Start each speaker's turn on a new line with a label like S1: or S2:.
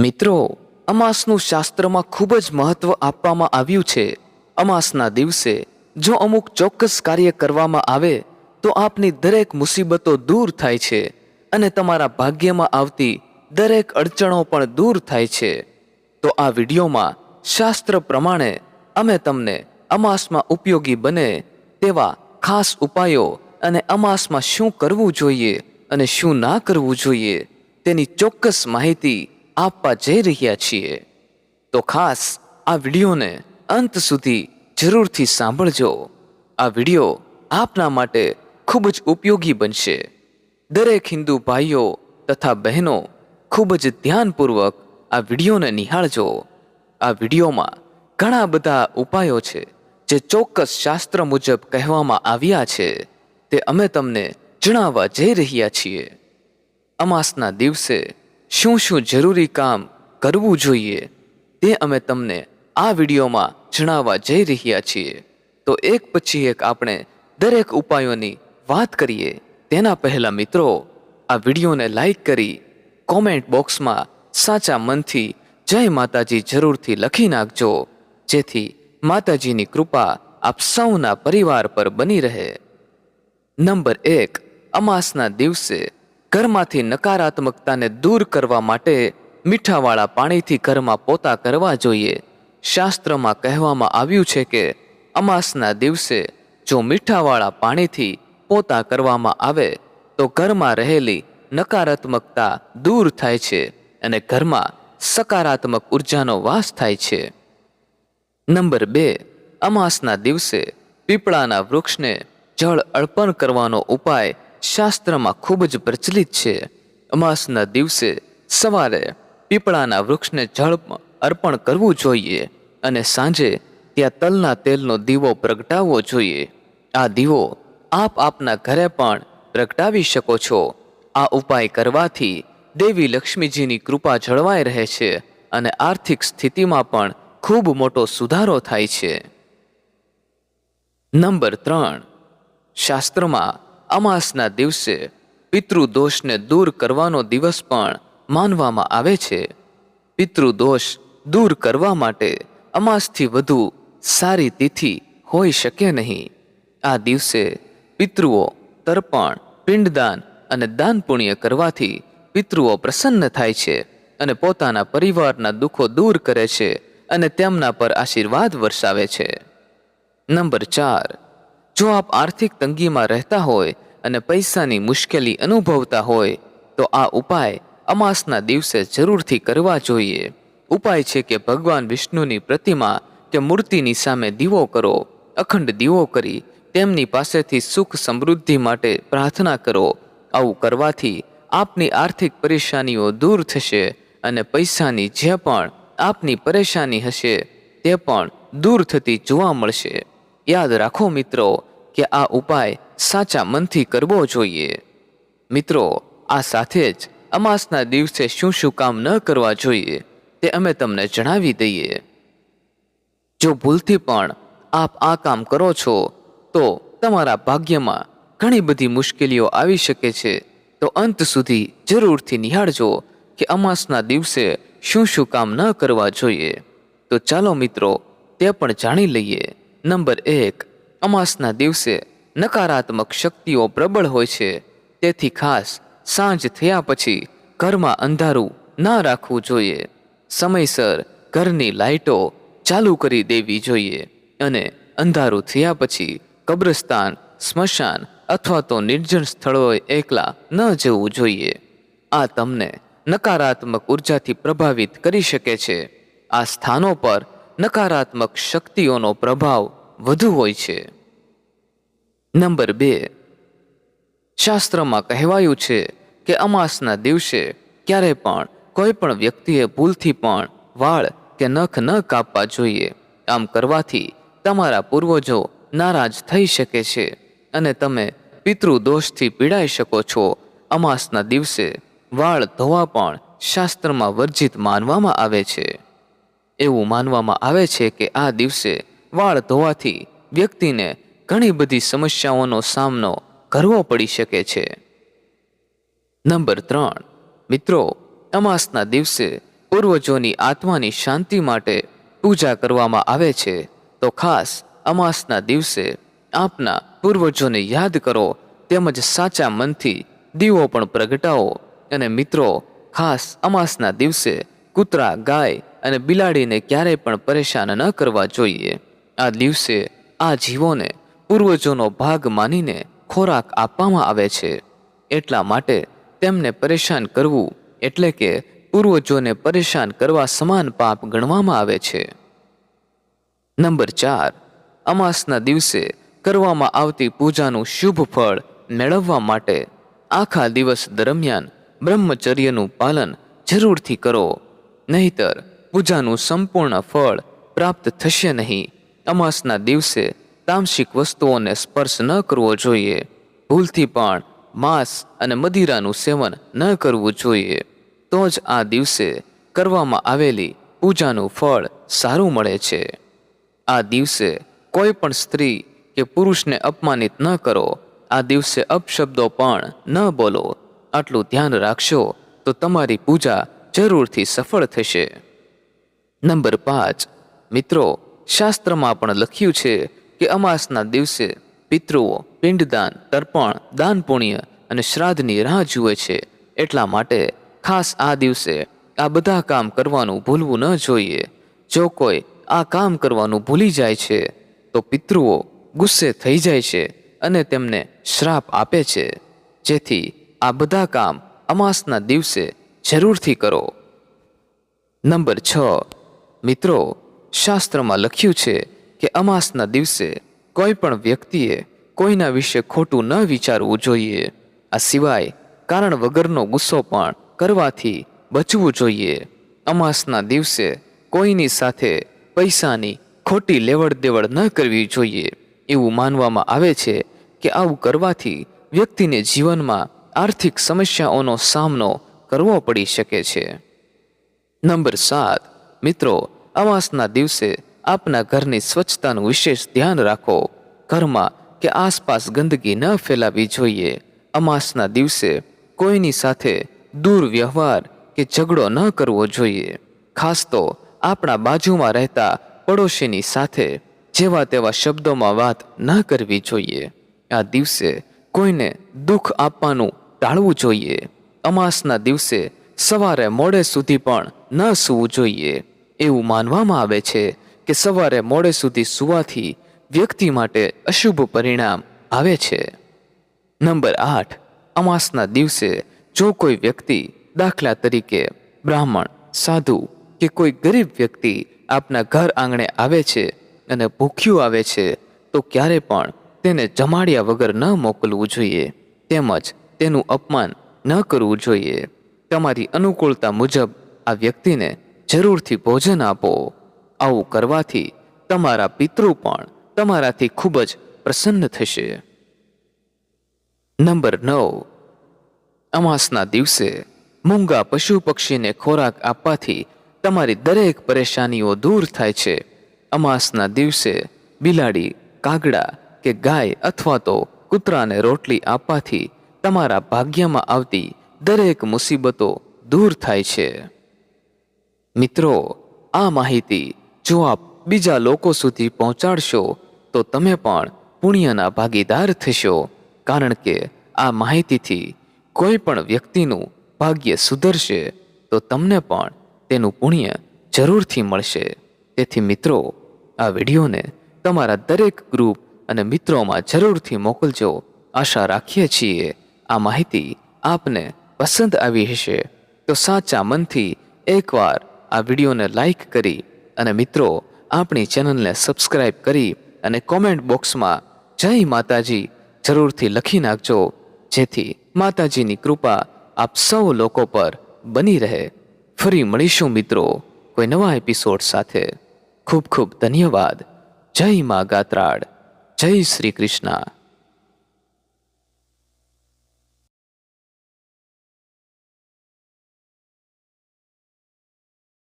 S1: મિત્રો, અમાસનું શાસ્ત્રમાં ખૂબ જ મહત્વ આપવામાં આવ્યું છે. અમાસના દિવસે જો અમુક ચોક્કસ કાર્ય કરવામાં આવે, તો આપની દરેક મુસીબતો દૂર થાય છે અને તમારા ભાગ્યમાં આવતી દરેક અડચણો પણ દૂર થાય છે. તો આ વિડીયોમાં શાસ્ત્ર પ્રમાણે અમે તમને અમાસમાં ઉપયોગી બને તેવા ખાસ ઉપાયો અને અમાસમાં શું કરવું જોઈએ અને શું ના કરવું જોઈએ તેની ચોક્કસ માહિતી આપવા જઈ રહ્યા છીએ. તો ખાસ આ વિડીયોને અંત સુધી જરૂરથી સાંભળજો. આ વીડિયો આપના માટે ખૂબ જ ઉપયોગી બનશે. દરેક હિન્દુ ભાઈઓ તથા બહેનો ખૂબ જ ધ્યાનપૂર્વક આ વિડીયોને નિહાળજો. આ વિડીયોમાં ઘણા બધા ઉપાયો છે જે ચોક્કસ શાસ્ત્ર મુજબ કહેવામાં આવ્યા છે. તે અમે તમને જણાવવા જઈ રહ્યા છીએ. અમાસના દિવસે શું શું જરૂરી કામ કરવું જોઈએ તે અમે તમને આ વિડીયોમાં જણાવવા જઈ રહ્યા છીએ. તો એક પછી એક આપણે દરેક ઉપાયોની વાત કરીએ. તેના પહેલા મિત્રો, આ વિડીયોને લાઈક કરી કોમેન્ટ બોક્સમાં સાચા મનથી જય માતાજી જરૂરથી લખી નાખજો, જેથી માતાજીની કૃપા આપ સૌના પરિવાર પર બની રહે. નંબર એક, અમાસના દિવસે ઘરમાંથી નકારાત્મકતાને દૂર કરવા માટે મીઠાવાળા પાણીથી ઘરમાં પોતા કરવા જોઈએ. શાસ્ત્રમાં કહેવામાં આવ્યું છે કે, અમાસના દિવસે જો મીઠાવાળા પાણીથી પોતા કરવામાં આવે, તો ઘરમાં રહેલી નકારાત્મકતા દૂર થાય છે અને ઘરમાં સકારાત્મક ઉર્જાનો વાસ થાય છે. નંબર બે, અમાસના દિવસે પીપળાના વૃક્ષને જળ અર્પણ કરવાનો ઉપાય શાસ્ત્રમાં ખૂબ જ પ્રચલિત છે. અમાસના દિવસે સવારે પીપળાના વૃક્ષને જળ અર્પણ કરવું જોઈએ અને સાંજે ત્યાં તલના તેલનો દીવો પ્રગટાવવો જોઈએ. આ દીવો આપ આપના ઘરે પણ પ્રગટાવી શકો છો. આ ઉપાય કરવાથી દેવી લક્ષ્મીજીની કૃપા જળવાઈ રહે છે અને આર્થિક સ્થિતિમાં પણ ખૂબ મોટો સુધારો થાય છે. નંબર ત્રણ. શાસ્ત્રમાં અમાસના દિવસે પિતૃદોષને દૂર કરવાનો દિવસ પણ માનવામાં આવે છે. પિતૃદોષ દૂર કરવા માટે અમાસથી વધુ સારી તિથિ હોઈ શકે નહીં. આ દિવસે પિતૃઓ તર્પણ, પિંડદાન અને દાન પુણ્ય કરવાથી પિતૃઓ પ્રસન્ન થાય છે અને પોતાના પરિવારના દુઃખો દૂર કરે છે અને તેમના પર આશીર્વાદ વરસાવે છે. નંબર ચાર જો આપ આર્થિક તંગીમાં રહેતા હોય અને પૈસાની મુશ્કેલી અનુભવતા હોય, તો આ ઉપાય અમાસના દિવસે જરૂરથી કરવા જોઈએ. ઉપાય છે કે ભગવાન વિષ્ણુની પ્રતિમા કે મૂર્તિની સામે દીવો કરો, અખંડ દીવો કરી, તેમની પાસેથી સુખ સમૃદ્ધિ માટે પ્રાર્થના કરો. આવું કરવાથી આપની આર્થિક પરેશાનીઓ દૂર થશે અને પૈસાની જે પણ આપની પરેશાની હશે, તે પણ દૂર થતી જોવા મળશે. યાદ રાખો મિત્રો કે આ ઉપાય સાચા મનથી કરવો જોઈએ. મિત્રો, આ સાથે જ અમાસના દિવસે શું શું કામ ન કરવા જોઈએ તે અમે તમને જણાવી દઈએ. જો ભૂલથી પણ આપ આ કામ કરો છો, તો તમારા ભાગ્યમાં ઘણી બધી મુશ્કેલીઓ આવી શકે છે. તો અંત સુધી જરૂરથી નિહાળજો કે અમાસના દિવસે શું શું કામ ન કરવા જોઈએ. તો ચાલો મિત્રો, તે પણ જાણી લઈએ. નંબર એક, અમાસના દિવસે નકારાત્મક શક્તિઓ પ્રબળ હોય છે. તેથી ખાસ સાંજ થયા પછી ઘરમાં અંધારું ના રાખવું જોઈએ. સમયસર ઘરની લાઇટો ચાલુ કરી દેવી જોઈએ અને અંધારું થયા પછી કબ્રસ્તાન, સ્મશાન અથવા તો નિર્જન સ્થળોએ એકલા ન જવું જોઈએ. આ તમને નકારાત્મક ઉર્જાથી પ્રભાવિત કરી શકે છે. આ સ્થાનો પર નકારાત્મક શક્તિઓનો પ્રભાવ વધુ હોય છે. નંબર બે. શાસ્ત્રમાં કહેવાયું છે કે અમાસના દિવસે ક્યારે પણ કોઈ પણ વ્યક્તિએ ભૂલથી પણ વાળ કે નખ ન કાપવા જોઈએ. આમ કરવાથી તમારા પૂર્વજો નારાજ થઈ શકે છે અને તમે પિતૃદોષથી પીડાઈ શકો છો. અમાસના દિવસે વાળ ધોવા પણ શાસ્ત્રમાં વર્જિત માનવામાં આવે છે. એવું માનવામાં આવે છે કે આ દિવસે વાળ ધોવાથી વ્યક્તિને ઘણી બધી સમસ્યાઓનો સામનો કરવો પડી શકે છે. નંબર ત્રણ. મિત્રો અમાસના દિવસે પૂર્વજોની આત્માની શાંતિ માટે પૂજા કરવામાં આવે છે. તો ખાસ અમાસના દિવસે આપના પૂર્વજોને યાદ કરો, તેમજ સાચા મનથી દીવો પણ પ્રગટાવો. અને મિત્રો, ખાસ અમાસના દિવસે કૂતરા, ગાય અને બિલાડીને ક્યારેય પણ પરેશાન ન કરવા જોઈએ. આ દિવસે આ જીવોને પૂર્વજોનો ભાગ માનીને ખોરાક આપવામાં આવે છે. એટલા માટે તેમને પરેશાન કરવું એટલે કે પૂર્વજોને પરેશાન કરવા સમાન પાપ ગણવામાં આવે છે. નંબર ચાર. અમાસના દિવસે કરવામાં આવતી પૂજાનું શુભ ફળ મેળવવા માટે આખા દિવસ દરમિયાન બ્રહ્મચર્યનું પાલન જરૂરથી કરો. નહીતર પૂજાનું સંપૂર્ણ ફળ પ્રાપ્ત થશે નહીં. અમાસના દિવસે તામસિક વસ્તુઓને સ્પર્શ ન કરવો જોઈએ. ભૂલથી પણ માંસ અને મદિરાનું સેવન ન કરવું જોઈએ. તો જ આ દિવસે કરવામાં આવેલી પૂજાનું ફળ સારું મળે છે. આ દિવસે કોઈ પણ સ્ત્રી કે પુરુષને અપમાનિત ન કરો. આ દિવસે અપશબ્દો પણ ન બોલો. આટલું ધ્યાન રાખશો તો તમારી પૂજા જરૂરથી સફળ થશે. નંબર પાંચ. મિત્રો, શાસ્ત્રમાં પણ લખ્યું છે કે અમાસના દિવસે પિતૃઓ પિંડદાન, તર્પણ, દાન પુણ્ય અને શ્રાદ્ધની રાહ જુએ છે. એટલા માટે ખાસ આ દિવસે આ બધા કામ કરવાનું ભૂલવું ન જોઈએ. જો કોઈ આ કામ કરવાનું ભૂલી જાય છે, તો પિતૃઓ ગુસ્સે થઈ જાય છે અને તેમને શ્રાપ આપે છે. જેથી આ બધા કામ અમાસના દિવસે જરૂરથી કરો. નંબર છ. મિત્રો, શાસ્ત્રમાં લખ્યું છે કે અમાસના દિવસે કોઈ પણ વ્યક્તિએ કોઈના વિશે ખોટું ન વિચારવું જોઈએ. આ સિવાય કારણ વગરનો ગુસ્સો પણ કરવાથી બચવું જોઈએ. અમાસના દિવસે કોઈની સાથે પૈસાની ખોટી લેવડ દેવડ ન કરવી જોઈએ. એવું માનવામાં આવે છે કે આવું કરવાથી વ્યક્તિને જીવનમાં આર્થિક સમસ્યાઓનો સામનો કરવો પડી શકે છે. નંબર સાત. મિત્રો, અમાસના દિવસે આપના ઘરની સ્વચ્છતાનું વિશેષ ધ્યાન રાખો. ઘરમાં કે આસપાસ ગંદકી ન ફેલાવી જોઈએ. અમાસના દિવસે કોઈની સાથે દુર્વ્યવહાર કે ઝઘડો ન કરવો જોઈએ. ખાસ તો આપણા બાજુમાં રહેતા પડોશીની સાથે જેવા તેવા શબ્દોમાં વાત ન કરવી જોઈએ. આ દિવસે કોઈને દુઃખ આપવાનું ટાળવું જોઈએ. અમાસના દિવસે સવારે મોડે સુધી પણ ન સૂવું જોઈએ. એવું માનવામાં આવે છે કે સવારે મોડે સુધી સૂવાથી વ્યક્તિ માટે અશુભ પરિણામ આવે છે. નંબર આઠ. અમાસના દિવસે જો કોઈ વ્યક્તિ દાખલા તરીકે બ્રાહ્મણ, સાધુ કે કોઈ ગરીબ વ્યક્તિ આપના ઘર આંગણે આવે છે અને ભૂખ્યું આવે છે, તો ક્યારે પણ તેને જમાડ્યા વગર ન મોકલવું જોઈએ. તેમજ તેનું અપમાન ન કરવું જોઈએ. તમારી અનુકૂળતા મુજબ આ વ્યક્તિને જરૂરથી ભોજન આપો. આવું કરવાથી તમારા પિતૃ પણ તમારાથી ખૂબ જ પ્રસન્ન થશે. નંબર નવ. અમાસના દિવસે મૂંગા પશુ પક્ષીને ખોરાક આપવાથી તમારી દરેક પરેશાનીઓ દૂર થાય છે. અમાસના દિવસે બિલાડી, કાગડા કે ગાય અથવા તો કૂતરાને રોટલી આપવાથી તમારા ભાગ્યમાં આવતી દરેક મુસીબતો દૂર થાય છે. મિત્રો, આ માહિતી જો આપ બીજા લોકો સુધી પહોંચાડશો, તો તમે પણ પુણ્યના ભાગીદાર થશો, કારણ કે આ માહિતીથી કોઈ પણ વ્યક્તિનું ભાગ્ય સુધરશે, તો તમને પણ તેનું પુણ્ય જરૂરથી મળશે. તેથી મિત્રો, આ વિડીયોને તમારા દરેક ગ્રુપ અને મિત્રોમાં જરૂરથી મોકલજો. આશા રાખીએ છીએ આ માહિતી આપને પસંદ આવી હશે, તો સાચા મનથી એકવાર આ વિડીયોને લાઈક કરી અને મિત્રો, આપણી ચેનલને સબસ્ક્રાઈબ કરી અને કોમેન્ટ બોક્સમાં જય માતાજી જરૂરથી લખી નાખજો, જેથી માતાજીની કૃપા આપ સૌ લોકો પર બની રહે. ફરી મળીશું મિત્રો કોઈ નવા એપિસોડ સાથે. ખૂબ ખૂબ ધન્યવાદ. જય મા ગાત્રાડ જય શ્રી કૃષ્ણ.